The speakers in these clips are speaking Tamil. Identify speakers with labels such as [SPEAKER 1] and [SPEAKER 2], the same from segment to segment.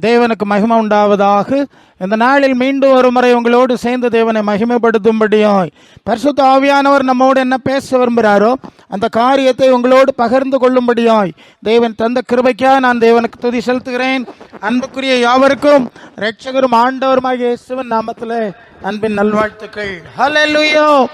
[SPEAKER 1] தேவனுக்கு மகிமை உண்டாவதாக. இந்த நாளில் மீண்டும் ஒரு முறை உங்களோடு சேர்ந்து தேவனை மகிமைப்படுத்தும்படியாய். பரிசுத்த ஆவியானவர் நம்மோடு என்ன பேச விரும்புகிறாரோ அந்த காரியத்தை உங்களோடு பகிர்ந்து கொள்ளும்படியாய். தேவன் தந்த கிருபைக்காக நான் தேவனுக்கு துதி செலுத்துகிறேன். அன்புக்குரிய யாவருக்கும் ரட்சகரும் ஆண்டவருமாக இயேசுவன் நாமத்தில் அன்பின் நல்வாழ்த்துக்கள். ஹலோ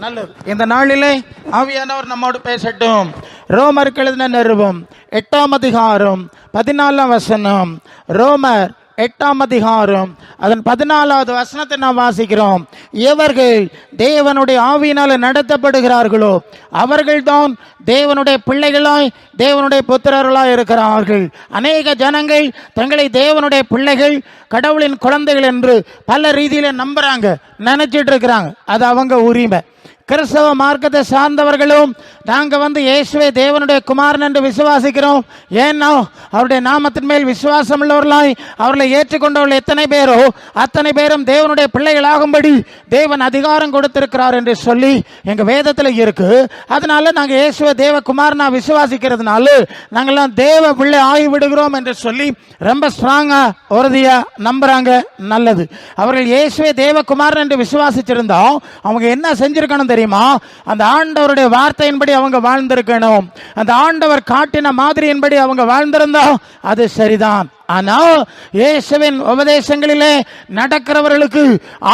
[SPEAKER 1] நல்லது. இந்த நாளிலே ஆவியானவர் நம்மோடு பேசட்டும். ரோமர் எழுதின நிறுவம் எட்டாம் அதிகாரம் பதினாலாம் வசனம். ரோமர் எட்டாம் அதிகாரம் அதன் பதினாலாவது வசனத்தை நாம் வாசிக்கிறோம். இவர்கள் தேவனுடைய ஆவியினால் நடத்தப்படுகிறார்களோ அவர்கள்தான் தேவனுடைய பிள்ளைகளாய் தேவனுடைய புத்திரர்களாய் இருக்கிறார்கள். அநேக ஜனங்கள் தங்களை தேவனுடைய பிள்ளைகள் கடவுளின் குழந்தைகள் என்று பல ரீதியில் நம்புறாங்க நினைச்சிட்டு இருக்கிறாங்க. அது அவங்க உரிமை. கிறிஸ்தவ மார்க்கத்தை சார்ந்தவர்களும் நாங்கள் வந்து இயேசுவை தேவனுடைய குமாரன் என்று விசுவாசிக்கிறோம். ஏன்னா அவருடைய நாமத்தின் மேல் விசுவாசம் உள்ளவர்களாய் அவர்களை ஏற்றுக்கொண்டவர்கள் எத்தனை பேரோ அத்தனை பேரும் தேவனுடைய பிள்ளைகளாகும்படி தேவன் அதிகாரம் கொடுத்திருக்கிறார் என்று சொல்லி எங்கள் வேதத்தில் இருக்கு. அதனால நாங்கள் இயேசுவை தேவ குமாரனா விசுவாசிக்கிறதுனால நாங்கள்லாம் தேவ பிள்ளை ஆகிவிடுகிறோம் என்று சொல்லி ரொம்ப ஸ்ட்ராங்காக உறுதியாக நம்புகிறாங்க நல்லது. அவர்கள் இயேசுவை தேவகுமாரன் என்று விசுவாசிச்சிருந்தோம் அவங்க என்ன செஞ்சிருக்கணும் தெரியுமா? அந்த ஆண்டவருடைய வார்த்தையின்படி அவங்க வாழ்ந்திருக்கணும். அந்த ஆண்டவர் காட்டின மாதிரியின்படி அவங்க வாழ்ந்திருந்தா அது சரிதான். ஆனால் இயேசுவின் உபதேசங்களிலே நடக்கிறவர்களுக்கு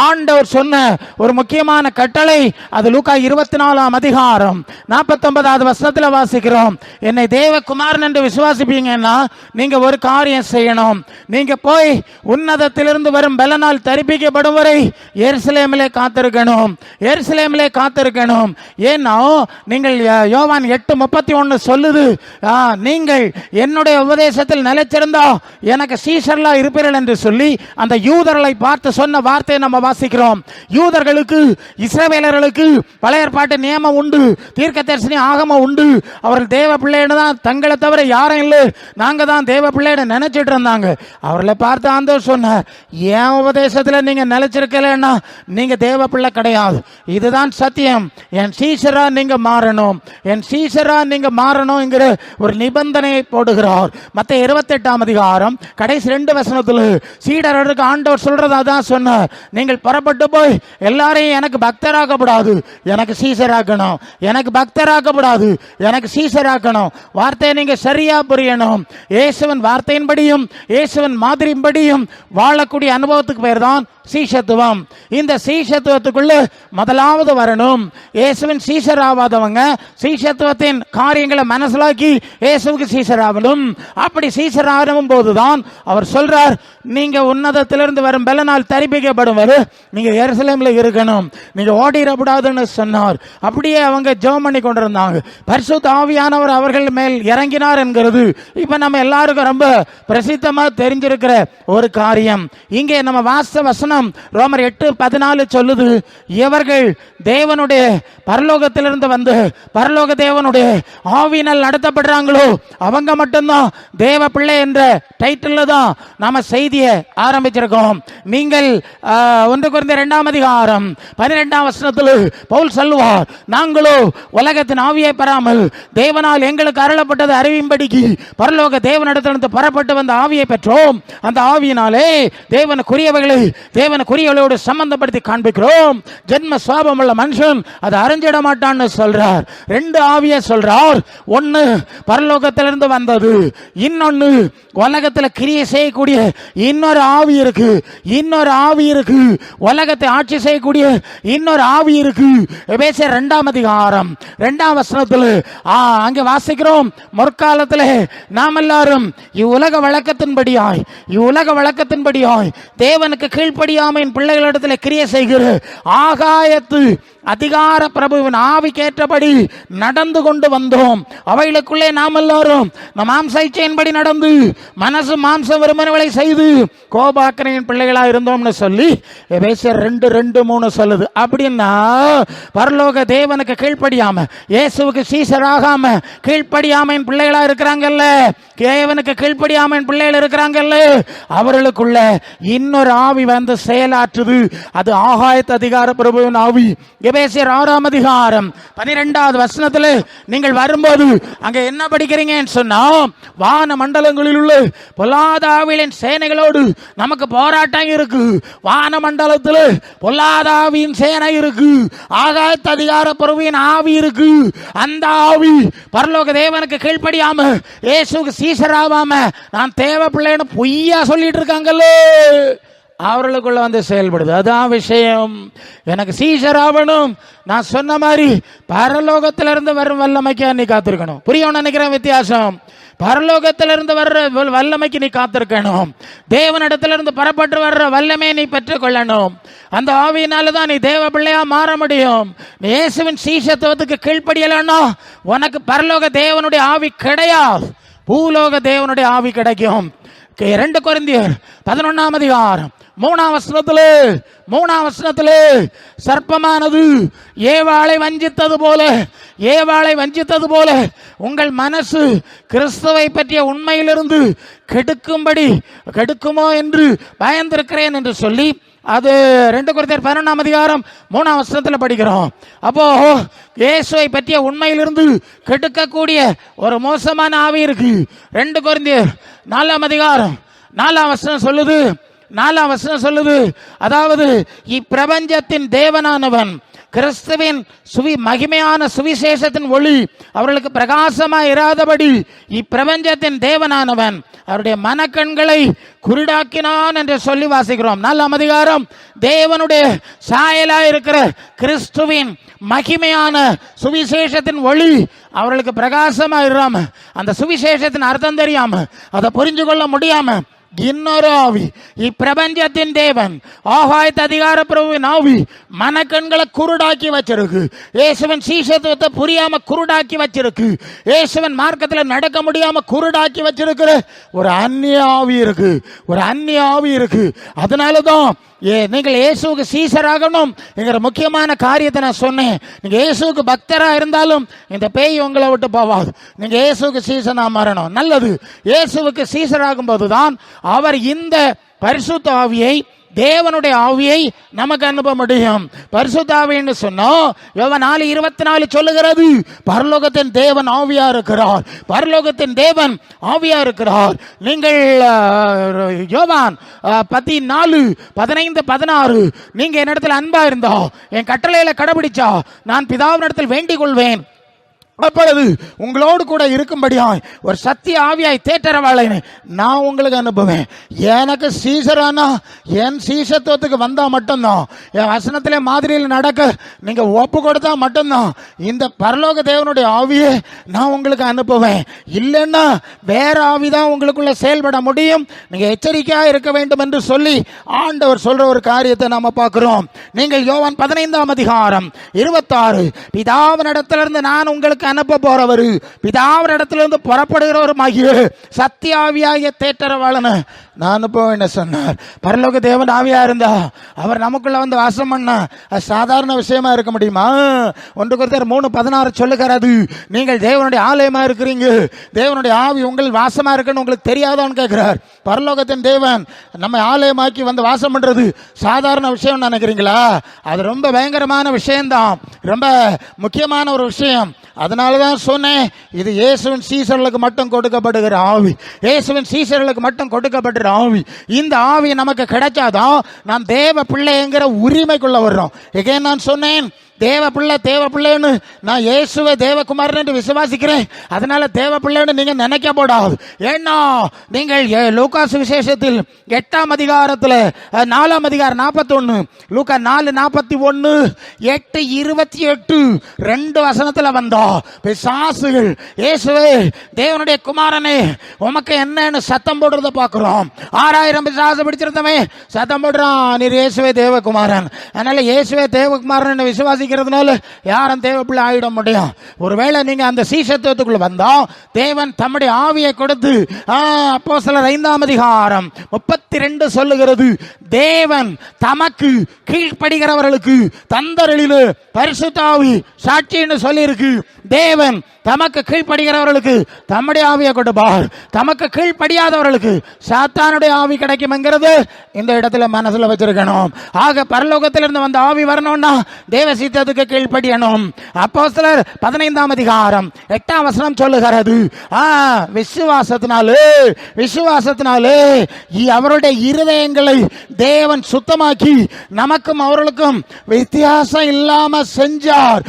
[SPEAKER 1] ஆண்டவர் சொன்ன ஒரு முக்கியமான கட்டளை அது லூக்கா இருபத்தி நாலாம் அதிகாரம் நாற்பத்தொன்பதாவது வசனத்தில் வாசிக்கிறோம். என்னை தேவகுமாரன் என்று விசுவாசிப்பீங்கன்னா நீங்க ஒரு காரியம் செய்யணும். நீங்க போய் உன்னதத்திலிருந்து வரும் பலனால் தரிப்பிக்கப்படும் வரை எருசலேமிலே காத்திருக்கணும். எருசலேமிலே காத்திருக்கணும். ஏன்னா நீங்கள் யோவான் எட்டு முப்பத்தி ஒன்று சொல்லுது நீங்கள் என்னுடைய உபதேசத்தில் நிலைச்சிருந்தா எனக்கு சீசர்லாம் இருப்பீர்கள் என்று சொல்லி அந்த யூதர்களை பார்த்து சொன்ன வார்த்தையை நம்ம வாசிக்கிறோம். யூதர்களுக்கு இஸ்ரவேலர்களுக்கு பழைய ஏற்பாட்டு நியமம் உண்டு தீர்க்க தரிசனி ஆகமம் உண்டு. அவர்கள் தேவ பிள்ளைன்னு தான் தங்களை தவிர யாரும் இல்லை. நாங்கள் தான் தேவ பிள்ளைன்னு நினச்சிட்டு இருந்தாங்க. அவர்களை பார்த்து ஆண்டவர் சொன்னார் என் உபதேசத்தில் நீங்கள் நிலச்சிருக்கலன்னா நீங்கள் தேவ பிள்ளை கிடையாது. இதுதான் சத்தியம். என் சீசராக நீங்கள் மாறணும். என் சீசராக நீங்கள் மாறணுங்கிற ஒரு நிபந்தனையை போடுகிறார். மற்ற இருபத்தெட்டாம் அதிகாரம் கடைசி ரெண்டு வசனத்தில் சீடர்களுக்கு ஆண்டவர் சொல்றதா தான் சொன்னார். நீங்கள் புறப்பட்டு போய் எல்லாரையும் எனக்கு பக்தராக்கப்படாது. எனக்கு சீசராக்கணும். எனக்கு பக்தராக்கப்படாது. எனக்கு சீசராக்கணும். வார்த்தையை நீங்கள் சரியாக புரியணும். இயேசுவன் வார்த்தையின்படியும் இயேசுவன் மாதிரியின்படியும் வாழக்கூடிய அனுபவத்துக்கு பேர் தான் சீஷத்துவம். இந்த சீஷத்துவத்துக்குள்ள முதலாவது வரணும். இயேசுவின் சீஷர் ஆவாதவங்க சீஷத்துவத்தின் காரியங்களை மனசிலாக்கி இயேசுவுக்கு சீஷர் ஆகணும் அப்படி சீஷர் ஆகும் போதுதான். அவர் சொல்றார் நீங்க உன்னதத்திலிருந்து வரும் பலனால் தரிப்பிக்கப்படும் வரு நீங்க எருசலேம்ல இருக்கணும். நீங்க ஓடிடக்கூடாதுன்னு சொன்னார். அப்படியே அவங்க ஜெபம் பண்ணி கொண்டிருந்தாங்க. பரிசு ஆவியானவர் அவர்கள் மேல் இறங்கினார் என்கிறது. இப்ப நம்ம எல்லாருக்கும் ரொம்ப பிரசித்தமா தெரிஞ்சிருக்கிற ஒரு காரியம். இங்கே நம்ம வாச வசனம் ரோமர் எட்டு பதினாலு சொல்லுது இவர்கள் தேவனுடைய பரலோகத்திலிருந்து வந்து பரலோக தேவனுடைய ஆவினால் நடத்தப்படுறாங்களோ அவங்க மட்டும்தான் தேவ பிள்ளை என்ற டைட்டில் தான் நாம செய்தியை ஆரம்பிச்சிருக்கோம். நீங்கள் ஒன்று குறைந்த இரண்டாம் அதிகாரம் பன்னிரெண்டாம் வசனத்தில் பவுல் சொல்லுவார் நாங்களோ உலகத்தின் ஆவியை பெறாமல் தேவனால் எங்களுக்கு அருளப்பட்டது அறிவின்படிக்கு பரலோக தேவனிடத்திலிருந்து புறப்பட்டு வந்த ஆவியை பெற்றோம். அந்த ஆவியினாலே தேவனுக்குரியவைகளை தேவனுக்குரியவர்களோடு சம்பந்தப்படுத்தி காண்பிக்கிறோம். ஜென்ம சுவாபம் உள்ள மனுஷன் அதை அறிஞ்சிட மாட்டான்னு சொல்றார். ரெண்டு ஆவிய சொல்றார். ஒன்னு பரலோகத்திலிருந்து வந்தது. இன்னொன்னு உலகத்தில் கிரியை செய்யக்கூடிய இன்னொரு ஆவி இருக்கு. இன்னொரு ஆவி இருக்கு. உலகத்தை ஆட்சி செய்யக்கூடிய இன்னொரு ஆவி இருக்கு. எபேசியர் ரெண்டாம் அதிகாரம். ரெண்டாம் வசனத்தில் அங்கே வாசிக்கிறோம். முற்காலத்தில் நாம் எல்லாரும் இவ்வுலக வழக்கத்தின்படியாய் இவ்வுலக வழக்கத்தின்படியாய் தேவனுக்கு கீழ்ப்படி கீழ்ப்படியாமையின் பிள்ளைகளிடத்தில் கிரியை செய்கிற ஆகாயத்து அதிகார பிரபுவின் ஆவிக்கேற்றபடி நடந்து கொண்டு வந்தோம். அவைகளுக்குள்ளே நாம் எல்லாரும் நம் மாம்ச இச்சையின்படி நடந்து மனசு மாம்ச விரும்பினவளை செய்து கோபாக்கனையின் பிள்ளைகளா இருந்தோம்னு சொல்லி எபேசியர் ரெண்டு ரெண்டு மூணு சொல்லுது. அப்படின்னா பரலோக தேவனுக்கு கீழ்ப்படியாம இயேசுவுக்கு சீசராகாம கீழ்ப்படியாமையின் பிள்ளைகளா இருக்கிறாங்கல்ல? தேவனுக்கு கீழ்ப்படியாமையின் பிள்ளைகள் இருக்கிறாங்கல்ல? அவர்களுக்குள்ள இன்னொரு ஆவி வந்து செயலாற்றுது. அது ஆகாயத்து அதிகார பிரபுவின் ஆவி. எபேசியர் ஆறாம் அதிகாரம் பனிரெண்டாவது வசனத்தில் நீங்கள் வரும்போது அங்கே என்ன படிக்கிறீங்கன்னு சொன்னால் வான மண்டலங்களில் உள்ள பொல்லாதாவிலின் சேனைகளோடு நமக்கு போராட்டம் இருக்கு. வான மண்டலத்தில் பொல்லாதாவியின் சேனை இருக்கு. ஆகாயத்து அதிகார பிரபுவின் ஆவி இருக்கு. அந்த ஆவி பரலோக தேவனுக்கு கீழ்ப்படியாம இயேசுக்கு சீசராவாம நான் தேவ பிள்ளைன்னு பொய்யா சொல்லிட்டு இருக்காங்களே அவர்களுக்குள்ள வந்து செயல்படுது. அதான் விஷயம். எனக்கு சீசர் ஆகணும் நான் சொன்ன மாதிரி பரலோகத்திலிருந்து வரும் வல்லமைக்கு நீ காத்திருக்கணும். புரியும் நினைக்கிறேன் வித்தியாசம்? பரலோகத்திலிருந்து வர்ற வல்லமைக்கு நீ காத்திருக்கணும். தேவனிடத்திலிருந்து புறப்பட்டு வர்ற வல்லமையை நீ பெற்றுக்கொள்ளணும். அந்த ஆவியினால தான் நீ தேவ பிள்ளையா மாற முடியும். நீ இயேசுவின் சீசத்துவத்துக்கு கீழ்ப்படியலன்னா உனக்கு பரலோக தேவனுடைய ஆவி கிடையாது. பூலோக தேவனுடைய ஆவி கிடைக்கும். கே- ரெண்டு கொரிந்தியர் பதினொன்னாம் அதிகாரம் மூணாம் வசனத்திலே மூணாம் வசனத்திலே சர்ப்பமானது ஏவாளை வஞ்சித்தது போல ஏவாளை வஞ்சித்தது போல உங்கள் மனசு கிறிஸ்துவை பற்றிய உண்மையிலிருந்து கெடுக்கும்படி கெடுக்குமோ என்று பயந்திருக்கிறேன் என்று சொல்லி அது ரெண்டு குறைத்தர் பதினொன்றாம் அதிகாரம் மூணாம் வருஷத்தில் படிக்கிறோம். அப்போ இயேசுவை பற்றிய உண்மையிலிருந்து கெடுக்கக்கூடிய ஒரு மோசமான ஆவி இருக்கு. ரெண்டு குறைந்தர் நாலாம் அதிகாரம் நாலாம் வருஷம் சொல்லுது நாலாம் வசனம் சொல்லுது அதாவது இப்பிரபஞ்சத்தின் தேவனானவன் கிறிஸ்துவின் சுவி மகிமையான சுவிசேஷத்தின் ஒளி அவர்களுக்கு பிரகாசமாக இராதபடி இப்பிரபஞ்சத்தின் தேவனானவன் அவருடைய மனக்கண்களை குருடாக்கினான் என்று சொல்லி வாசிக்கிறோம். நாலாம் அதிகாரம் தேவனுடைய சாயலாக இருக்கிற கிறிஸ்துவின் மகிமையான சுவிசேஷத்தின் ஒளி அவர்களுக்கு பிரகாசமாக இராம அந்த சுவிசேஷத்தின் அர்த்தம் தெரியாம அதை புரிஞ்சு கொள்ள முடியாம இன்னொரு ஆவி. இப்பிரபஞ்சத்தின் தேவன் ஆகாயத்து அதிகார பிரபுவின் ஆவி மனக்கண்களை குருடாக்கி வச்சிருக்கு. இயேசுவன் சீசத்துவத்தை புரியாம குருடாக்கி வச்சிருக்கு. இயேசுவன் மார்க்கத்தில் நடக்க முடியாம குருடாக்கி வச்சிருக்கிற ஒரு அந்நிய ஆவி இருக்கு. ஒரு அந்நிய ஆவி இருக்கு. அதனால தான் ஏ நீங்கள் இயேசுவுக்கு சீசராகணும் என்கிற முக்கியமான காரியத்தை நான் சொன்னேன். நீங்கள் இயேசுவுக்கு பக்தராக இருந்தாலும் இந்த பேய் உங்களை விட்டு போவாது. நீங்கள் இயேசுவுக்கு சீசனாக மாறணும். நல்லது. இயேசுவுக்கு சீசராகும் போதுதான் அவர் இந்த பரிசுத்த ஆவியை தேவனுடைய ஆவியை நமக்கு அனுப்ப முடியும் பரிசுத்தாவின்னு சொன்னோம். யோவான் நாலு இருபத்தி நாலு சொல்லுகிறது பரலோகத்தின் தேவன் ஆவியா இருக்கிறார். பரலோகத்தின் தேவன் ஆவியா இருக்கிறார். நீங்கள் யோவான் பத்தி நாலு பதினைந்து பதினாறு நீங்க என்னிடத்தில் அன்பா இருந்தா என் கட்டளையில கடைபிடிச்சா நான் பிதாவினிடத்தில் வேண்டிக் கொள்வேன். அப்பொழுது உங்களோடு கூட இருக்கும்படியாய் ஒரு சத்திய ஆவியாய் தேற்றரவாளனை நான் உங்களுக்கு அனுப்புவேன். எனக்கு சீசரானா என் சீசத்துவத்துக்கு வந்தால் மட்டும்தான். என் வசனத்திலே மாதிரியில் நடக்க நீங்கள் ஒப்பு கொடுத்தா மட்டும்தான். இந்த பரலோக தேவனுடைய ஆவியை நான் உங்களுக்கு அனுப்புவேன். இல்லைன்னா வேற ஆவி தான் உங்களுக்குள்ள செயல்பட முடியும். நீங்கள் எச்சரிக்கையாக இருக்க வேண்டும் என்று சொல்லி ஆண்டவர் சொல்கிற ஒரு காரியத்தை நாம் பார்க்குறோம். நீங்கள் யோவான் பதினைந்தாம் அதிகாரம் இருபத்தாறு. பிதாவினிடத்திலிருந்து நான் உங்களுக்கு அனுப்ப போறவர். பிதாவினிடத்திலிருந்து புறப்படுகிறவர் ஆகிய சத்தியாவியாகிய தேட்டரவாளன நான் அனுப்ப என்ன சொன்னார்? பரலோக தேவன் ஆவியா இருந்தா அவர் நமக்குள்ள வந்து வாசம் பண்ண அது சாதாரண விஷயமா இருக்க முடியுமா? ஒன்று ஒருத்தர் மூணு பதினாறு சொல்லுகிறாரு நீங்கள் தேவனுடைய ஆலயமா இருக்கிறீங்க. தேவனுடைய ஆவி உங்கள் வாசமா இருக்குன்னு உங்களுக்கு தெரியாதான்னு கேட்கிறார். பரலோகத்தின் தேவன் நம்ம ஆலயமாக்கி வந்து வாசம் பண்றது சாதாரண விஷயம் நினைக்கிறீங்களா? அது ரொம்ப பயங்கரமான விஷயம்தான். ரொம்ப முக்கியமான ஒரு விஷயம். அதனால தான் சொன்னேன் இது இயேசுவின் சீசர்களுக்கு மட்டும் கொடுக்கப்படுகிற ஆவி. இயேசுவின் சீசர்களுக்கு மட்டும் கொடுக்கப்படுகிற ஆவி. இந்த ஆவி நமக்கு கிடைச்சாதான் நாம் தேவ பிள்ளைங்கிற உரிமைக்குள்ள வர்றோம். எகேன் நான் சொன்னேன் தேவ பிள்ளை தேவ பிள்ளைன்னு நான் இயேசுவை தேவகுமாரன் என்று விசுவாசிக்கிறேன். அதனால தேவ பிள்ளைன்னு நீங்க நினைக்க போடாது. ஏன்னா நீங்கள் ஏ- லூகாஸ் விசேஷத்தில் எட்டாம் அதிகாரத்தில் நாலாம் அதிகாரம் நாற்பத்தொன்னு லூக்கா நாலு நாற்பத்தி ஒன்று எட்டு இருபத்தி எட்டு ரெண்டு வசனத்தில் வந்தா பிசாசுகள் இயேசுவே தேவனுடைய குமாரனே உமக்கு என்னன்னு சத்தம் போடுறத பார்க்குறோம் ஆறாயிரம் பிசாசு பிடிச்சிருந்தவன் சத்தம் போடுறான். நீர் இயேசுவே தேவகுமாரன். அதனால இயேசுவே தேவகுமாரன் விசுவாசிக்கிறதுனால யாரும் தேவ பிள்ளை ஆகிட முடியும். ஒருவேளை நீங்கள் அந்த சீசத்துவத்துக்குள்ளே வந்தால் தேவன் தம்முடைய ஆவியை கொடுத்து அப்போ சிலர் ஐந்தாம் அதிகாரம் முப்பத்தி ரெண்டு சொல்லுகிறது தேவன் தமக்கு கீழ்ப்படுகிறவர்களுக்கு தந்தரளில் பரிசுத்தாவி சாட்சின்னு சொல்லியிருக்கு. தேவன் தமக்கு கீழ்ப்படுகிறவர்களுக்கு தம்முடைய ஆவியை கொடுப்பார். தமக்கு கீழ்ப்படியாதவர்களுக்கு சாத்தானுடைய ஆவி கிடைக்கும்ங்கிறது இந்த இடத்துல மனசில் வச்சிருக்கணும். ஆக பரலோகத்திலிருந்து வந்த ஆவி வரணும்னா தேவசீ போதித்ததுக்கு கீழ்ப்படியணும். அப்போ சிலர் பதினைந்தாம் அதிகாரம் எட்டாம் வசனம் சொல்லுகிறது. ஆ விசுவாசத்தினாலே விசுவாசத்தினாலே அவருடைய இருதயங்களை தேவன் சுத்தமாக்கி நமக்கும் அவர்களுக்கும் வித்தியாசம் இல்லாம செஞ்சார்.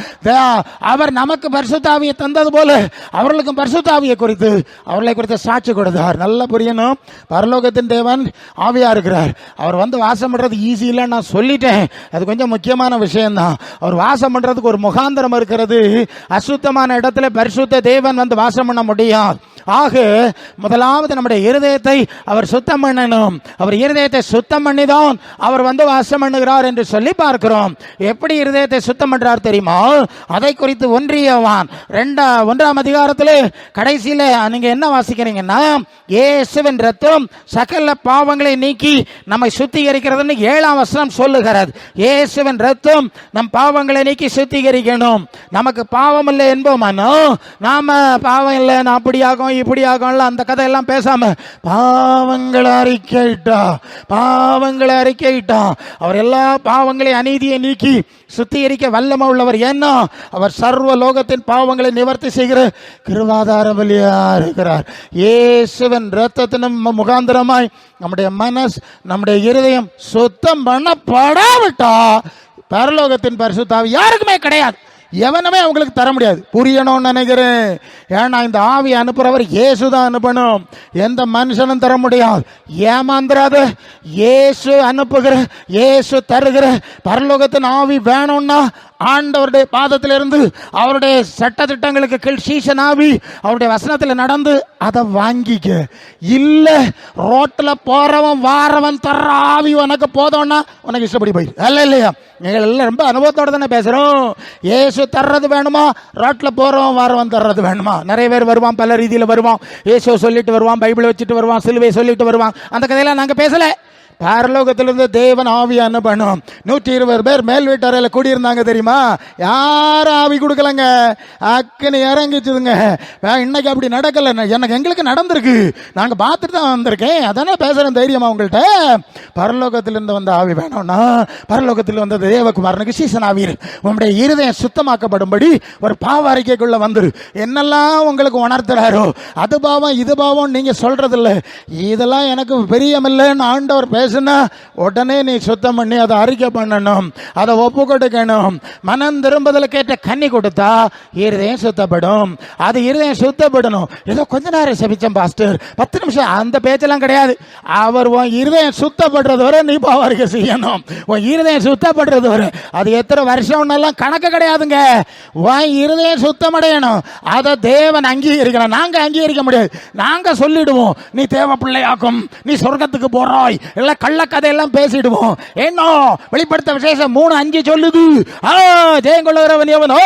[SPEAKER 1] அவர் நமக்கு பரிசுத்தாவியை தந்தது போல அவர்களுக்கும் பரிசுத்தாவியை குறித்து அவர்களை குறித்து சாட்சி கொடுத்தார். நல்லா புரியணும். பரலோகத்தின் தேவன் ஆவியா இருக்கிறார். அவர் வந்து வாசம் பண்றது ஈஸி இல்லைன்னு நான் சொல்லிட்டேன். அது கொஞ்சம் முக்கியமான விஷயம்தான். அவர் வாசம் பண்றதுக்கு ஒரு முகாந்திரம் இருக்கிறது. அசுத்தமான இடத்துல பரிசுத்த தேவன் வந்து வாசம் பண்ண முடியாது ஆக முதலாவது நம்முடைய இருதயத்தை அவர் சுத்தம் பண்ணணும். அவர் இருதயத்தை சுத்தம் பண்ணி தான் அவர் வந்து வாசம் பண்ணுகிறார் என்று சொல்லி பார்க்கிறோம். எப்படி இருதயத்தை சுத்தம் பண்றார் தெரியுமா? அதை குறித்து ஒன்றியவான் ரெண்டா ஒன்றாம் அதிகாரத்தில் கடைசியில் நீங்கள் என்ன வாசிக்கிறீங்கன்னா இயேசுவின் ரத்தம் சகல பாவங்களை நீக்கி நம்மை சுத்திகரிக்கிறதுன்னு ஏழாம் வசனம் சொல்லுகிறது. இயேசுவின் ரத்தம் நம் பாவங்களை நீக்கி சுத்திகரிக்கணும். நமக்கு பாவம் இல்லை என்போமானோ? நாம பாவம் இல்லை நான் அப்படியாகும் ஆகும் இப்படி ஆகும்ல அந்த கதையெல்லாம் பேசாம பாவங்களை அறிக்கையிட்டா பாவங்களை அறிக்கையிட்டா அவர் எல்லா பாவங்களையும் அநீதியை நீக்கி சுத்திகரிக்க வல்லமை உள்ளவர். ஏன்னா அவர் சர்வ லோகத்தின் பாவங்களை நிவர்த்தி செய்கிற கிருவாதார பலியா இருக்கிறார். இயேசுவின் ரத்தத்தினும் முகாந்திரமாய் நம்முடைய மனஸ் நம்முடைய இருதயம் சுத்தம் பண்ணப்படாவிட்டா பரலோகத்தின் பரிசுத்தாவி யாருக்குமே கிடையாது. எவனுமே அவங்களுக்கு தர முடியாது. புரியணும்னு நினைக்கிறேன். ஏன்னா இந்த ஆவி அனுப்புகிறவர் இயேசு தான் அனுப்பணும். எந்த மனுஷனும் தர முடியாது. ஏமாந்துடாத இயேசு அனுப்புகிற இயேசு தருகிற பரலோகத்தின் ஆவி வேணும்னா ஆண்டவருடைய பாதத்திலிருந்து அவருடைய சட்ட திட்டங்களுக்கு கீழ் சீசனாவி அவருடைய வசனத்தில் நடந்து அதை வாங்கிக்க. இல்லை ரோட்டில் போறவன் வாரவன் தர்ற ஆவி உனக்கு போதோன்னா உனக்கு இஷ்டப்படி போயிரு. அல்ல இல்லையா? நீங்கள் எல்லாம் ரொம்ப அனுபவத்தோட தானே பேசுகிறோம் ஏசு தர்றது வேணுமா? ரோட்டில் போகிறவன் வாரவன் தர்றது வேணுமா? நிறைய பேர் வருவான் பல ரீதியில் வருவான். ஏசுவை சொல்லிட்டு வருவான் பைபிளை வச்சுட்டு வருவான் சிலுவை சொல்லிட்டு வருவான். அந்த கதையெல்லாம் நாங்கள் பேசலை. பரலோகத்திலிருந்து தேவன் ஆவி அனுப்பணும். நூற்றி இருபது பேர் மேல் வீட்டறையில் கூடியிருந்தாங்க தெரியுமா? யாரும் ஆவி கொடுக்கலங்க? அக்கனு இறங்கிச்சுதுங்க. வே- இன்னைக்கு அப்படி நடக்கல. எனக்கு எங்களுக்கு நடந்திருக்கு. நாங்கள் பார்த்துட்டு தான் வந்திருக்கேன். அதானே பேசுகிறேன் தைரியமா உங்கள்கிட்ட? பரலோகத்திலிருந்து வந்த ஆவி வேணும்னா பரலோகத்தில் வந்த தேவகுமாரனுக்கு சீசன் ஆவீர். உங்களுடைய இருதயம் சுத்தமாக்கப்படும்படி ஒரு பாவ அறிக்கைக்குள்ளே வந்துரு. என்னெல்லாம் உங்களுக்கு உணர்த்துறாரோ அது பாவம் இது பாவம் நீங்கள் சொல்கிறதில்ல இதெல்லாம் எனக்கு பெரியமில்லைன்னு ஆண்டவர் பேசுனா உடனே நீ சுத்தம் பண்ணி அதை அறிக்கை பண்ணணும் அதை ஒப்பு கொடுக்கணும். மனம் திரும்புதல கேட்ட கண்ணி கொடுத்தா இருதயம் சுத்தப்படும். அது இருதயம் சுத்தப்படணும். ஏதோ கொஞ்ச நேரம் செபிச்சம் பாஸ்டர். பத்து நிமிஷம் அந்த பேச்செல்லாம் கிடையாது. அவர் உன் இருதயம் சுத்தப்படுறது வரை நீ பாவரிக்கை செய்யணும். உன் இருதயம் சுத்தப்படுறது வரை. அது எத்தனை வருஷம்னாலாம் கணக்கு கிடையாதுங்க. உன் இருதயம் சுத்தமடையணும். அதை தேவன் அங்கீகரிக்கணும். நாங்க அங்கீகரிக்க முடியாது. நாங்க சொல்லிடுவோம். நீ தேவ பிள்ளையாக்கும். நீ சொர்க்கத்துக்கு போறாய். இல்ல கள்ள கதையெல்லாம் பேசிடுவோம். என்ன வெளிப்படுத்த விசேஷம் மூணு அஞ்சு சொல்லுது. ஆ ஜெயங்கொள்ளுகிறவன் எவனோ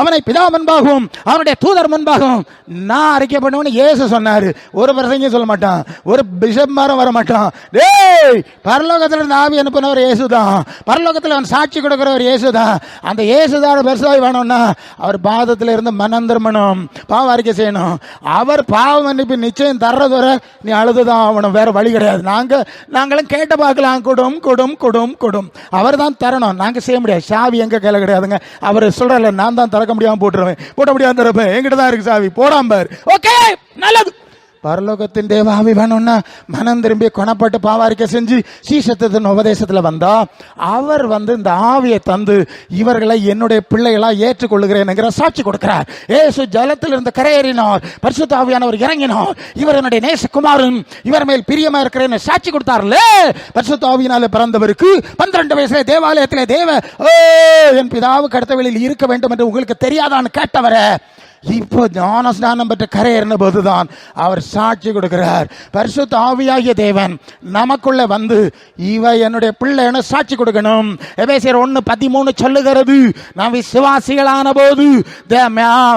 [SPEAKER 1] அவனை. பிதா முன்பாகவும் அவனுடைய தூதர் முன்பாகவும் நான் அறிக்கை பண்ணுவேன்னு ஏசு சொன்னாரு. ஒரு பிரசங்க சொல்ல மாட்டான். ஒரு பிஷப் மாரம் வர மாட்டான். டேய் பரலோகத்தில் இருந்து ஆவி அனுப்பினவர் இயேசு தான் பரலோகத்தில் அவன் சாட்சி கொடுக்குறவர் இயேசு தான் அந்த இயேசு தான் பெருசாய் வேணும்னா அவர் பாதத்தில் இருந்து மனம் திரும்பணும். பாவம் அறிக்கை செய்யணும். அவர் பாவம் அனுப்பி நிச்சயம் தர்றது நீ அழுதுதான் ஆகணும். வேற வழி கிடையாது. நாங்கள் நாங்களும் கேட்டு பார்க்கலாம் கொடும் கொடும் கொடும் கொடும். அவர் தான் தரணும். நாங்க செய்ய முடியாது. சாவி எங்க கையில் கிடையாதுங்க. அவர் சொல்கிறல நான் தான் திறக்க முடியாமல் போட்டுருவேன். போட்ட முடியாமல் திறப்பேன் எங்கிட்ட தான் இருக்கு சாவி. போடாம்பார் ஓகே? நல்லது. பரலோகத்தின் தேவாவி மனம் திரும்பி குணப்பட்டு பாவாரிக்க செஞ்சு சீசத்தின் உபதேசத்தில் வந்தா அவர் வந்து இந்த ஆவியை தந்து இவர்களை என்னுடைய பிள்ளைகளா ஏற்றுக்கொள்ளுகிறேன் சாட்சி கொடுக்கிறார். ஏசு ஜலத்தில் இருந்து கரையேறினார். பரிசுத்த ஆவியானவர் இறங்கினார். இவர் என்னுடைய நேசகுமாரன். இவர் மேல் பிரியமா இருக்கிறேன்னு சாட்சி கொடுத்தார்லே. பரிசுத்த ஆவியினால பிறந்தவருக்கு பன்னிரண்டு வயசுல தேவாலயத்திலே தேவ ஓ என் பிதாவுக்கு அடுத்த வெளியில் இருக்க வேண்டும் என்று உங்களுக்கு தெரியாதான்னு கேட்டவரை இப்போ ஞான ஸ்நானம் பெற்ற கரையேறின போதுதான் அவர் சாட்சி கொடுக்கிறார். பரிசு தாவியாகிய தேவன் நமக்குள்ள வந்து இவ என்னுடைய பிள்ளைன்னு சாட்சி கொடுக்கணும்? எபேசியர் ஒன்று பதிமூணு சொல்லுகிறது. நாம் விசுவாசிகளான போது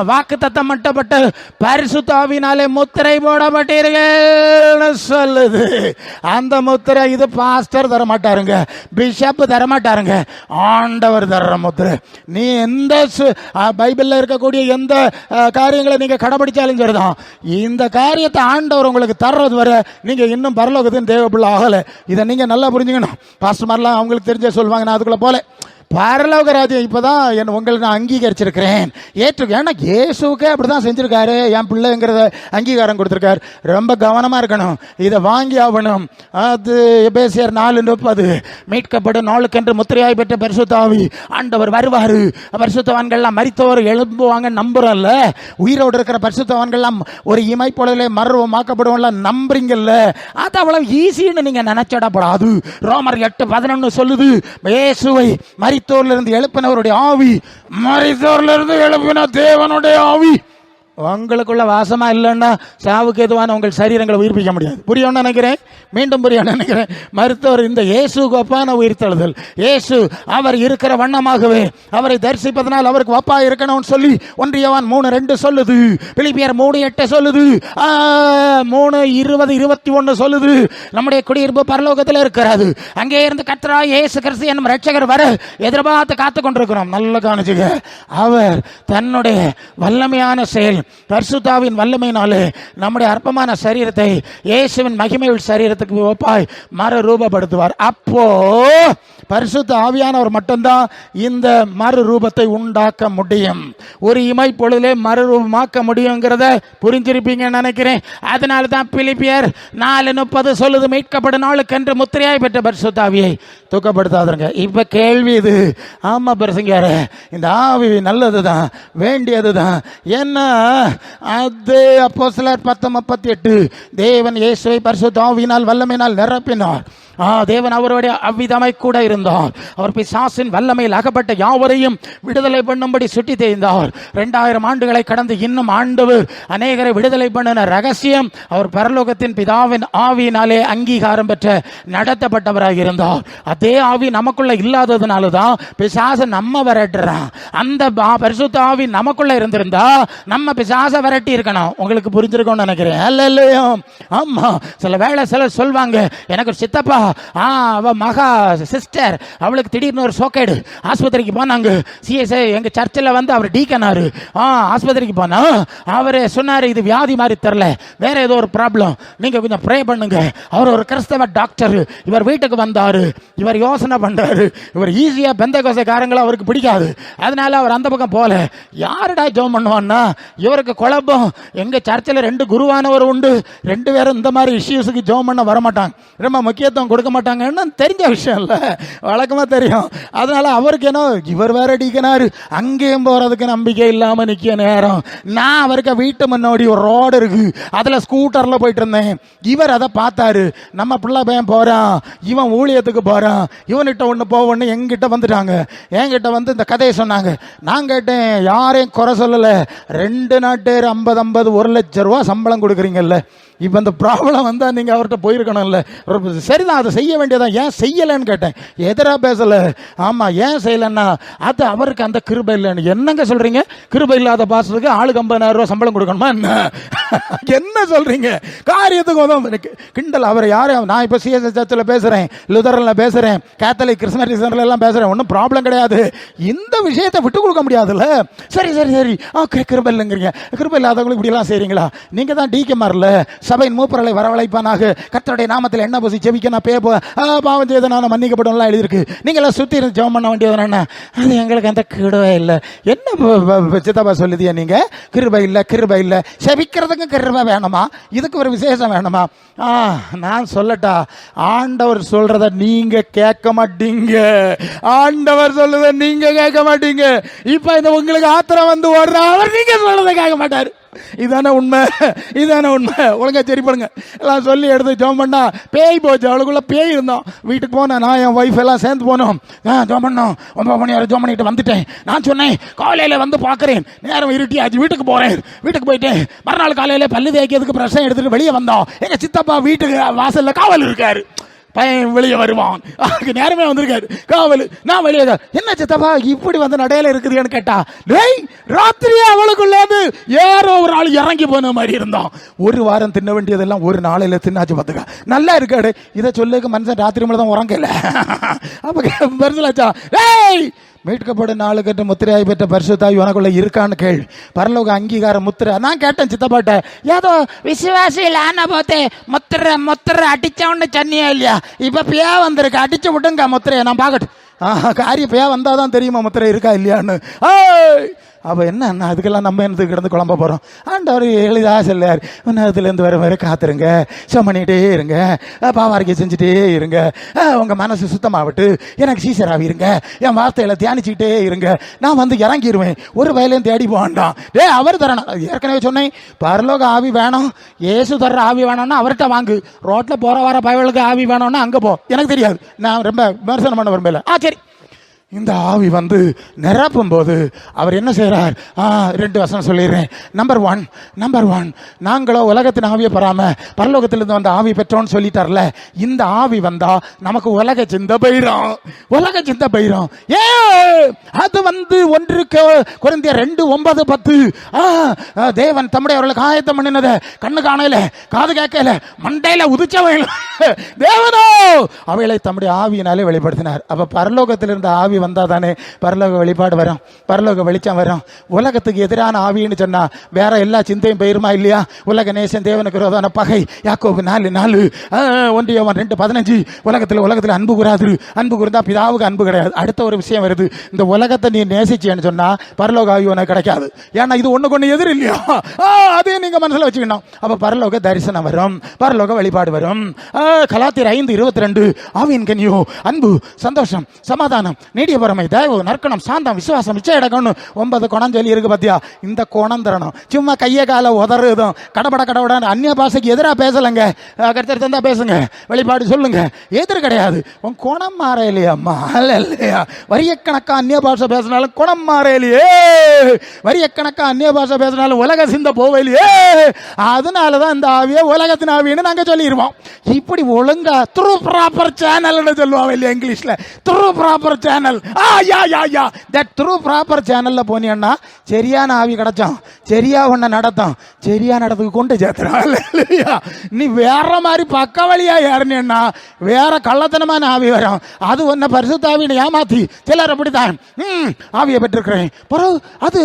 [SPEAKER 1] வாக்கு தத்தம் மட்டப்பட்ட பரிசு ஆவினாலே முத்திரை போடப்பட்டீர்கள் சொல்லுது. அந்த முத்திரை இது பாஸ்டர் தர மாட்டாருங்க பிஷப் தர மாட்டாருங்க ஆண்டவர் தர்ற முத்திரை. நீ எந்த சு- இருக்கக்கூடிய எந்த காரியங்களை நீங்க கடைபிடிச்சாலும் சரிதான். இந்த காரியத்தை ஆண்டவர் உங்களுக்கு தர்றது வரை நீங்கள் இன்னும் பரலோகத்தின் தேவைப்புள்ள ஆகலை. இதை நீங்கள் நல்லா புரிஞ்சுக்கணும். பாஸ்டர் மாதிரிலாம் அவங்களுக்கு தெரிஞ்ச சொல்லுவாங்க நான் அதுக்குள்ளே போல பரலோக ராஜ்யம் இப்பதான் என் உங்களை நான் அங்கீகரிச்சிருக்கிறேன். ஏற்றுக்க ஏன்னா இயேசுக்கே அப்படிதான் செஞ்சுருக்காரு. என் பிள்ளைங்கிறத அங்கீகாரம் கொடுத்துருக்காரு. ரொம்ப கவனமாக இருக்கணும். இதை வாங்கி ஆகணும். அது எபேசியர் நாலு முப்பது. மீட்கப்படும் நாளுக்கென்று முத்திரையாய் பெற்ற பரிசுத்தாவி. ஆண்டவர் வருவார். பரிசுத்தவான்கள்லாம் மறித்தவர் எழும்புவாங்க நம்புறோம்ல உயிரோடு இருக்கிற பரிசுத்தவான்கள்லாம் ஒரு இமைப்பொழுதில் மருவம் ஆக்கப்படுவோம்ல நம்புறீங்கல்ல. அது அவ்வளவு ஈஸின்னு நீங்கள் நினச்சிடப்படாது. ரோமர் எட்டு பதினொன்று சொல்லுது. இயேசுவை மறி இருந்து எழுப்பினவருடைய ஆவி மறைத்தோர்லிருந்து எழுப்பின தேவனுடைய ஆவி. உங்களுக்குள்ள வாசமா இல்லைன்னா சாவுக்கு எதுவான உங்கள் சரீரங்களை உயிர்ப்பிக்க முடியாது. புரியணும்னு நினைக்கிறேன்? மீண்டும் புரியணும்னு நினைக்கிறேன். மருத்துவர் இந்த இயேசு ஒப்பான உயிர்த்தெழுதல். இயேசு அவர் இருக்கிற வண்ணமாகவே அவரை தரிசிப்பதனால் அவருக்கு ஒப்பா இருக்கணும்னு சொல்லி ஒன்றியவான் மூணு ரெண்டு சொல்லுது. பிலிப்பியர் மூணு எட்டு சொல்லுது. மூணு இருபது இருபத்தி ஒன்று சொல்லுது. நம்முடைய குடியிருப்பு பரலோகத்தில் இருக்கிறாது. அங்கே இருந்து கத்ரா இயேசு கிறிஸ்து என்னும் ரட்சகர் வர எதிர்பார்த்து காத்து கொண்டிருக்கிறோம் நல்ல கவனிச்சுங்க அவர் தன்னுடைய வல்லமையான செயல் பர்சுதாவின் வல்லமையினாலே நம்முடைய அற்பமான சரீரத்தை இயேசுவின் மகிமையுள் சரீரத்துக்கு ஒப்பாய் மறு ரூபப்படுத்துவார் அப்போ பரிசுத்த ஆவியானவர் மட்டும்தான் இந்த மறு ரூபத்தை உண்டாக்க முடியும். ஒரு இமை பொழுதிலே மறுரூபமாக்க முடியுங்கிறத புரிஞ்சிருப்பீங்கன்னு நினைக்கிறேன். அதனால தான் பிலிப்பியர் நாலு முப்பது சொல்லுது மீட்கப்படும் நாளுக்கென்று முத்திரையாய் பெற்ற பரிசுத்த ஆவியை தூக்கப்படுத்தாதுங்க. இப்போ கேள்வி இது. ஆமாம் பிரசங்கார இந்த ஆவி நல்லது தான் வேண்டியது தான் என்ன அது அப்போ சிலர் பத்து முப்பத்தி எட்டு தேவன் இயேசுவை பரிசுத்த ஆவியினால் வல்லமையினால் நிரப்பினார். தேவன் அவருடைய அவ்விதமாய் கூட இருந்தார். அவர் பிசாசின் வல்லமையில் அகப்பட்ட யாவரையும் விடுதலை பண்ணும்படி சுட்டி தேய்ந்தார். ரெண்டாயிரம் ஆண்டுகளை கடந்து இன்னும் ஆண்டவர் அநேகரை விடுதலை பண்ணின ரகசியம் அவர் பரலோகத்தின் பிதாவின் ஆவியினாலே அங்கீகாரம் பெற்ற நடத்தப்பட்டவராக இருந்தார். அதே ஆவி நமக்குள்ள இல்லாததுனால தான் பிசாச நம்ம விரட்டுறான். அந்த பா- பரிசுத்த ஆவி நமக்குள்ள இருந்திருந்தா நம்ம பிசாச விரட்டி இருக்கணும். உங்களுக்கு புரிஞ்சிருக்கும்னு நினைக்கிறேன். அல்ல இல்லையோ ஆமா. சில வேலை சில சொல்வாங்க எனக்கு ஒரு சித்தப்பா ஆ அவ மகா சிஸ்டர் அவளுக்கு திடீர்னு ஒரு சோக்கேடு ஆஸ்பத்திரிக்கு போனாங்க. சிஎஸ்ஐ எங்க சர்ச்சில் வந்து அவர் டீக்கனாரு ஆ ஆஸ்பத்திரிக்கு போனா அவர் சொன்னாரு இது வியாதி மாதிரி தெரில வேற ஏதோ ஒரு ப்ராப்ளம் நீங்க கொஞ்சம் ப்ரே பண்ணுங்க. அவர் ஒரு கிறிஸ்தவ டாக்டர் இவர் வீட்டுக்கு வந்தாரு. இவர் யோசனை பண்றாரு. இவர் ஈஸியா பெந்த கோசைக்காரங்களை அவருக்கு பிடிக்காது. அதனால அவர் அந்த பக்கம் போல. யாருடா ஜோம் பண்ணுவான்னா? இவருக்கு குழப்பம். எங்க சர்ச்சில் ரெண்டு குருவானவர் உண்டு. ரெண்டு பேரும் இந்த மாதிரி இஷ்யூஸுக்கு ஜோம் பண்ண வரமாட்டாங்க. ரொம்ப முக்கியத்துவம் கொடுக்க மாட்டாங்கன்னு தெரிஞ்ச விஷயம் இல்லை வழக்கமாக தெரியும். அதனால் அவருக்கு என்ன இவர் வேற அடிக்கனார் அங்கேயும் போகிறதுக்கு நம்பிக்கை இல்லாமல் நிற்க நேரம். நான் அவருக்கு வீட்டு முன்னாடி ஒரு ரோடு இருக்குது அதில் ஸ்கூட்டரில் போயிட்டு இருந்தேன். இவர் அதை பார்த்தாரு. நம்ம பிள்ளை பையன் போகிறான் இவன் ஊழியத்துக்கு போகிறான் இவன்கிட்ட ஒன்று போவோன்னு எங்கிட்ட வந்துட்டாங்க. என்கிட்ட வந்து இந்த கதையை சொன்னாங்க. நான் கேட்டேன் யாரையும் குறை சொல்லலை. ரெண்டு நாட்டேர் ஐம்பது ஐம்பது ஒரு லட்ச ரூபா சம்பளம் கொடுக்குறீங்கல்ல. இப்போ இந்த ப்ராப்ளம் வந்தால் நீங்கள் அவர்கிட்ட போயிருக்கணும்ல. சரிதான் அதை செய்ய வேண்டியதான் ஏன் செய்யலைன்னு கேட்டேன். எதிராக பேசலை. ஆமாம் ஏன் செய்யலைன்னா அது அவருக்கு அந்த கிருபை இல்லைன்னு. என்னங்க சொல்கிறீங்க கிருபை இல்லாத பாசத்துக்கு ஆளுக்கு ஐம்பதாயிரம் ரூபா சம்பளம் கொடுக்கணுமா என்ன? என்ன சொல்கிறீங்க காரியத்துக்கு உதவும். எனக்கு கிண்டல். அவர் யாரும் நான் இப்போ சிஎஸ்எஸ் சர்ச்சில் பேசுகிறேன் லுதரனில் பேசுகிறேன் கேத்தலிக் கிறிஸ்மஸ் சென்டர்ல எல்லாம் பேசுகிறேன் ஒன்றும் ப்ராப்ளம் கிடையாது. இந்த விஷயத்தை விட்டு கொடுக்க முடியாதுல்ல. சரி சரி சரி. ஆ கிருபை இல்லைங்கிறீங்க. கிருபை இல்லாதவங்களுக்கு இப்படிலாம் செய்கிறீங்களா நீங்கள் தான் டிகே மாறல சபையின் மூப்பர்களை வரவழைப்பானாக. கத்தருடைய நாமத்தில் என்ன பூசி செவிக்க நான் பே போ- பாவம் செய்த நான் மன்னிக்கப்படும்லாம் எழுதியிருக்கு. நீங்களாம் சுற்றி இருந்து ஜெபம் பண்ண வேண்டியது என்ன? அது எங்களுக்கு அந்த கிடவே இல்லை. என்ன சித்தப்பா சொல்லுதியா நீங்கள் கிருபை இல்லை கிருபை இல்லை. செபிக்கிறதுக்கும் கிருபை வேணுமா? இதுக்கு ஒரு விசேஷம் வேணுமா? ஆ நான் சொல்லட்டா. ஆண்டவர் சொல்கிறத நீங்கள் கேட்க மாட்டீங்க. ஆண்டவர் சொல்றத நீங்கள் கேட்க மாட்டீங்க. இப்போ இந்த உங்களுக்கு ஆத்திரம் வந்து ஓடுற. அவர் நீங்கள் சொல்கிறத கேட்க மாட்டார். இதானே உண்மை? இதானே உண்மை? ஒழுங்கா சரி பண்ணுங்க. எல்லாம் சொல்லி எடுத்து ஜோம் பண்ணா பேய் போச்சு. அவளுக்குள்ள பேய் இருந்தோம். வீட்டுக்கு போனேன். நான் என் ஒய்ஃப் எல்லாம் சேர்ந்து போனோம். ஆ ஜோம் பண்ணோம் ஒன்பது மணி வரை ஜோம் பண்ணிட்டு வந்துட்டேன். நான் சொன்னேன் காலையில வந்து பார்க்குறேன். நேரம் இருட்டி ஆச்சு வீட்டுக்கு போறேன். வீட்டுக்கு போயிட்டேன் மறுநாள் காலையில பல்லு தேய்க்கிறதுக்கு பிரச்சனை எடுத்துட்டு வெளியே வந்தோம். எங்க சித்தப்பா வீட்டுக்கு வாசல்ல காவல் இருக்காரு. பையன் வெளியே வருவான். அதுக்கு நேரமே வந்திருக்காரு. காவல் நான் வெளியே என்ன சித்தப்பா இப்படி வந்து நடையில இருக்குதுன்னு கேட்டா டேய் ராத்திரியே அவளுக்குள்ளது யாரோ ஒரு ஆள் இறங்கி போன மாதிரி இருந்தான். ஒரு வாரம் தின்ன வேண்டியதெல்லாம் ஒரு நாளையில தின்னாச்சு பார்த்துக்க. நல்லா இருக்காடு இதை சொல்லுக்கு மனுஷன் ராத்திரி மேலே தான் உறங்கல. அப்ப மருந்துலாச்சா டேய் மீட்கப்படும் நாலு முத்திரையாய் பெற்ற பரிசுத்தாய் உனக்குள்ள இருக்கான்னு கேள்வி பரலோக அங்கீகார முத்திரை. நான் கேட்டேன் சித்தப்பாட்ட. ஏதோ விசுவாசியில் ஆன போத்தே முத்திரை முத்திரை அடிச்சவன்னு சொன்னியா இல்லையா? இப்போ பியா வந்திருக்கு. அடிச்சு விடுங்க முத்திரையை. நான் பார்க்கட்டும். ஆ காரியப்பையா வந்தால் தான் தெரியுமா முத்திரை இருக்கா இல்லையான்னு. அப்போ என்ன அதுக்கெல்லாம் நம்ம என்னத்துக்கு கிடந்து குழம்ப போகிறோம் ஆண்டவர் எளிதாக சொல்லார் உன்னதத்துலேருந்து வர வர காத்துருங்க. சம் பண்ணிகிட்டே இருங்க பாவாரிக்கை செஞ்சுட்டே இருங்க. உங்கள் மனசு சுத்தமாகட்டு எனக்கு சீசராக இருங்க. என் வார்த்தையில் தியானிச்சுக்கிட்டே இருங்க. நான் வந்து இறங்கிடுவேன் ஒரு வயலையும் தேடி போகண்டாம். டே அவர் தரணும். அது ஏற்கனவே சொன்னேன். பரலோக ஆவி வேணும். ஏசு தர்ற ஆவி வேணும்னா அவர்கிட்ட வாங்கு. ரோட்டில் போகிற வர பயலுக்கு ஆவி வேணும்னா அங்கே போ. எனக்கு தெரியாது. நான் ரொம்ப விமர்சனம் பண்ண விரும்பல. ஆ சரி. இந்த ஆவி வந்து நிரப்பும் போது அவர் என்ன செய்கிறார் ஆ ரெண்டு வசனம் சொல்லிடுறேன். நம்பர் ஒன் நம்பர் ஒன் நாங்களோ உலகத்தின் ஆவியை பெறாம பரலோகத்திலிருந்து வந்த ஆவி பெற்றோன்னு சொல்லிட்டார்ல. இந்த ஆவி வந்தா நமக்கு உலக சிந்த பயிரும். உலக சிந்த பயிரும். ஏ அது வந்து ஒன்றுக்கு குறைந்த ரெண்டு ஒன்பது பத்து. ஆ, தேவன் தம்முடைய அவர்களுக்கு ஆயத்தம் பண்ணினதை கண்ணு காணல காது கேட்கல மண்டையில உதிச்சவங்க தேவனோ அவைகளை தம்முடைய ஆவியினாலே வெளிப்படுத்தினார். அப்போ பரலோகத்திலிருந்து ஆவி ஆவி வந்தா தானே பரலோக வெளிப்பாடு வரும் பரலோக வெளிச்சம் வரும். உலகத்துக்கு எதிரான ஆவின்னு சொன்னா வேற எல்லா சிந்தையும் பெயருமா இல்லையா? உலக நேசன் தேவனுக்கு ரோதான பகை. யாக்கோபு நாலு நாலு. ஒன்றியவன் ரெண்டு பதினஞ்சு. உலகத்தில் உலகத்தில் அன்பு கூறாது. அன்பு கூர்ந்தா பிதாவுக்கு அன்பு கிடையாது. அடுத்த ஒரு விஷயம் வருது. இந்த உலகத்தை நீ நேசிச்சேன்னு சொன்னா பரலோக ஆவி உனக்கு கிடைக்காது. ஏன்னா இது ஒண்ணுக்கு ஒண்ணு எதிர் இல்லையா? அதையும் நீங்க மனசுல வச்சுக்கணும். அப்ப பரலோக தரிசனம் வரும். பரலோக வழிபாடு வரும். கலாத்திர ஐந்து இருபத்தி ரெண்டு. ஆவியின் கனியோ அன்பு சந்தோஷம் சமாதானம் நீடிய பொறுமை தயவு நற்கணம் சாந்தம் விசுவாசம் நிச்சய இடக்கணும் ஒன்பது குணம் சொல்லி இருக்கு பார்த்தியா இந்த குணம் தரணும் சும்மா கையை கால உதறதும் கடபட கடபட அந்நிய பாஷைக்கு எதிராக பேசலைங்க. கருத்தர் தந்தா பேசுங்க. வெளிப்பாடு சொல்லுங்க. எதிர் கிடையாது. உன் குணம் மாற இல்லையாம்மா அல்ல இல்லையா வரியக்கணக்கா அந்நிய பாஷை பேசினாலும் குணம் மாற இல்லையே வரியக்கணக்கா அந்நிய பாஷை பேசினாலும் உலக சிந்த போவையிலையே அதனால தான் இந்த ஆவியை உலகத்தின் ஆவின்னு நாங்க சொல்லிடுவோம் இப்படி ஒழுங்கா த்ரூ ப்ராப்பர் சேனல்னு சொல்லுவாங்க இல்லையா இங்கிலீஷ்ல? Through proper channel ah yeah yeah yeah that through proper சேனல்ல போனீங்கன்னா சரியான ஆவி கிடச்சோம் சரியா உன்னை நடத்தும் சரியா நடத்துக்கு கொண்டு சேர்த்துறான். இல்லையா நீ வேற மாதிரி பக்க வழியா ஏறினேன்னா வேற கள்ளத்தனமான ஆவி வரும் அது உன்னை பரிசுத்த ஆவினை ஏமாத்தி சிலர் அப்படித்தான். ம் ஆவியை பெற்றிருக்கிறேன். பிறகு அது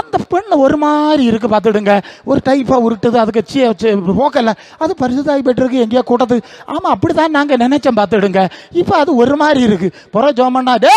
[SPEAKER 1] அந்த பெண்ணு ஒரு மாதிரி இருக்கு பார்த்துடுங்க. ஒரு டைப்பா உருட்டுது அதுக்கு சீ வச்சு போக்கல அது பரிசுத்தாவி பெற்றிருக்கு எங்கேயோ கூட்டத்து ஆமா அப்படிதான் நாங்க நினைச்சோம் பார்த்துடுங்க. இப்போ அது ஒரு மாதிரி இருக்கு. புற ஜோமண்ணா டே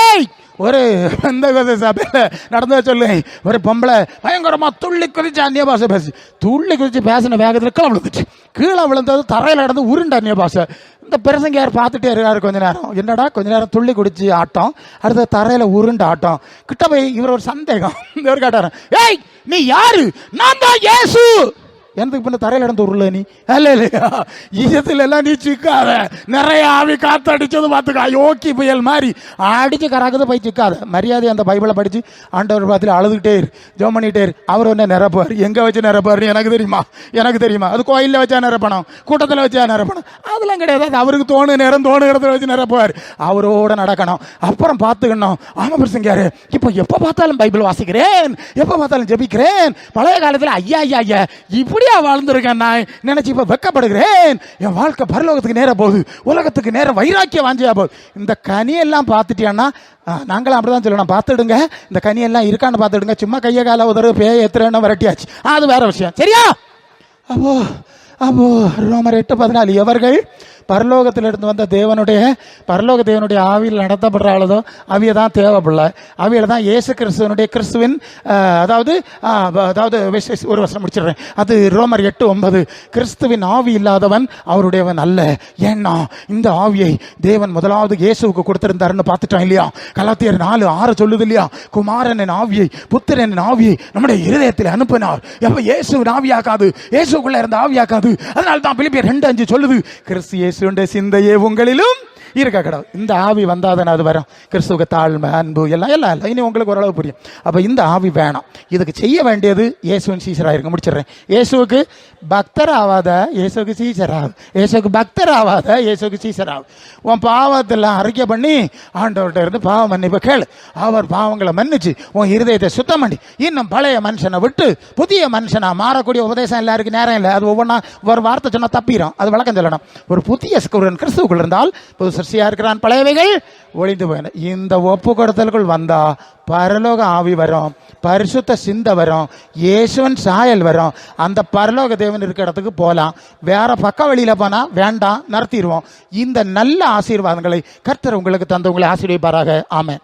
[SPEAKER 1] ஒரு எந்த சபையில் நடந்ததை சொல்லு. ஒரு பொம்பளை பயங்கரமாக துள்ளி குதிச்சு அந்நிய பாஷை பேசி. துள்ளி குதிச்சு பேசின வேகத்தில் கீழே விழுந்துச்சு. கீழே விழுந்தது தரையில் நடந்து உருண்ட அந்நிய பாஷை இந்த யார் பார்த்துட்டே இருக்காரு கொஞ்ச நேரம். என்னடா கொஞ்ச நேரம் துள்ளி குடிச்சு ஆட்டம். அடுத்த தரையில் உருண்டு ஆட்டம். கிட்ட போய் இவர் ஒரு சந்தேகம். இவர் கேட்டார் ஏய் நீ யாரு? நான் தான் ஏசு எனக்கு பின்ன தரையில் இடந்து உருள நீ. அல்ல இல்லையா ஈயத்தில் எல்லாம் நீ சிக்காத. நிறைய ஆவி காத்து அடிச்சது பார்த்துக்கா. யோக்கி புயல் மாதிரி. அடிச்சு கராக்குது போய் சிக்காத. மரியாதை அந்த பைபிளை படிச்சு ஆண்டவர் பார்த்துல அழுதுகிட்டே இரு. ஜோம் பண்ணிட்டே இரு. அவர் என்ன நிரப்புவார். எங்க வச்சு நிரப்புவார்னு எனக்கு தெரியுமா? எனக்கு தெரியுமா? அது கோயிலில் வச்சா நிரப்பணும். கூட்டத்தில் வச்சா நிரப்பணும். அதெல்லாம் கிடையாது. அது அவருக்கு தோணு நேரம் தோணு இடத்துல வச்சு நிரப்புவார். அவரோட நடக்கணும். அப்புறம் பார்த்துக்கணும். ஆமா பிரசங்காரு இப்போ எப்போ பார்த்தாலும் பைபிள் வாசிக்கிறேன். எப்போ பார்த்தாலும் ஜெபிக்கிறேன். பழைய காலத்தில் ஐயா ஐயா ஐயா. இப்படி எப்படியா வாழ்ந்திருக்கேன் நான் நினைச்சு இப்போ வெக்கப்படுகிறேன். என் வாழ்க்கை பரலோகத்துக்கு நேர போகுது. உலகத்துக்கு நேர வைராக்கிய வாஞ்சியா போகுது. இந்த கனியெல்லாம் பார்த்துட்டியான்னா நாங்களாம் அப்படி தான் சொல்லணும் பார்த்துடுங்க. இந்த கனியெல்லாம் இருக்கான்னு பார்த்துடுங்க. சும்மா கையை கால உதறு பேய் எத்திரன்னு விரட்டியாச்சு. அது வேற விஷயம். சரியா? அப்போ அப்போ ரோமர் எட்டு பதினாலு. எவர்கள் பரலோகத்திலிருந்து வந்த தேவனுடைய பரலோக தேவனுடைய ஆவியில் நடத்தப்படுற ஆளுதோ அவிய தான் தேவைப்படல அவியில் தான் இயேசு கிறிஸ்துவனுடைய கிறிஸ்துவின் அதாவது அதாவது ஒரு வருஷம் முடிச்சிடுறேன். அது ரோமர் எட்டு ஒன்பது. கிறிஸ்துவின் ஆவி இல்லாதவன் அவருடையவன் அல்ல. ஏன்னா இந்த ஆவியை தேவன் முதலாவது இயேசுவுக்கு கொடுத்திருந்தாருன்னு பார்த்துட்டான் இல்லையா? கலாத்தியர் நாலு ஆறு சொல்லுது இல்லையா? குமாரனின் ஆவியை புத்திரனின் ஆவியை நம்முடைய இருதயத்தில் அனுப்பினார். எப்போ இயேசுவின் ஆவியாக்காது இயேசுக்குள்ளே இருந்த ஆவியாக்காது அதனால தான் பிலிப்பியர் ரெண்டு அஞ்சு சொல்லுது கிறிஸ்து இயேசுடைய சிந்தையே உங்களிலும். இருக்க கடவுள்? இந்த ஆவி வந்தாதானே அது வரும். கிறிஸ்துவ தாழ்மை அன்பு எல்லாம் எல்லாம் இல்லை இனி உங்களுக்கு ஓரளவு புரியும். அப்போ இந்த ஆவி வேணாம். இதுக்கு செய்ய வேண்டியது இயேசுவின் சீசராக இருக்க. முடிச்சிடுறேன். இயேசுவுக்கு பக்தர் ஆகாத இயேசுக்கு சீசராகும் இயேசுக்கு பக்தர் ஆகாத இயேசுக்கு சீசராகும் உன் பாவத்தெல்லாம் அறிக்கை பண்ணி ஆண்டவர்கிட்ட இருந்து பாவம் மன்னிப்பு கேளு. அவர் பாவங்களை மன்னிச்சு உன் இருதயத்தை சுத்தம் பண்ணி இன்னும் பழைய மனுஷனை விட்டு புதிய மனுஷனா மாறக்கூடிய உபதேசம் எல்லாருக்கும் நேரம் இல்லை. அது ஒவ்வொன்றா ஒரு வார்த்தை சொன்னால் தப்பிடும் அது வழக்கம் சொல்லணும். ஒரு புதிய ஸ்கூரன் கிறிஸ்துவுக்குள் இருந்தால் புது புதுசியா இருக்கிறான் பழையவைகள்? ஒளிந்து போயின. இந்த ஒப்பு கொடுத்தலுக்குள் வந்தா பரலோக ஆவி வரும் பரிசுத்த சிந்த வரும் இயேசுவன் சாயல் வரும். அந்த பரலோக தேவன் இருக்கிற இடத்துக்கு போகலாம் வேற பக்க வழியில் போனால் வேண்டாம் நடத்திடுவோம் இந்த நல்ல ஆசீர்வாதங்களை கர்த்தர் உங்களுக்கு தந்து உங்களை ஆசீர்வதிப்பாராக. ஆமேன்.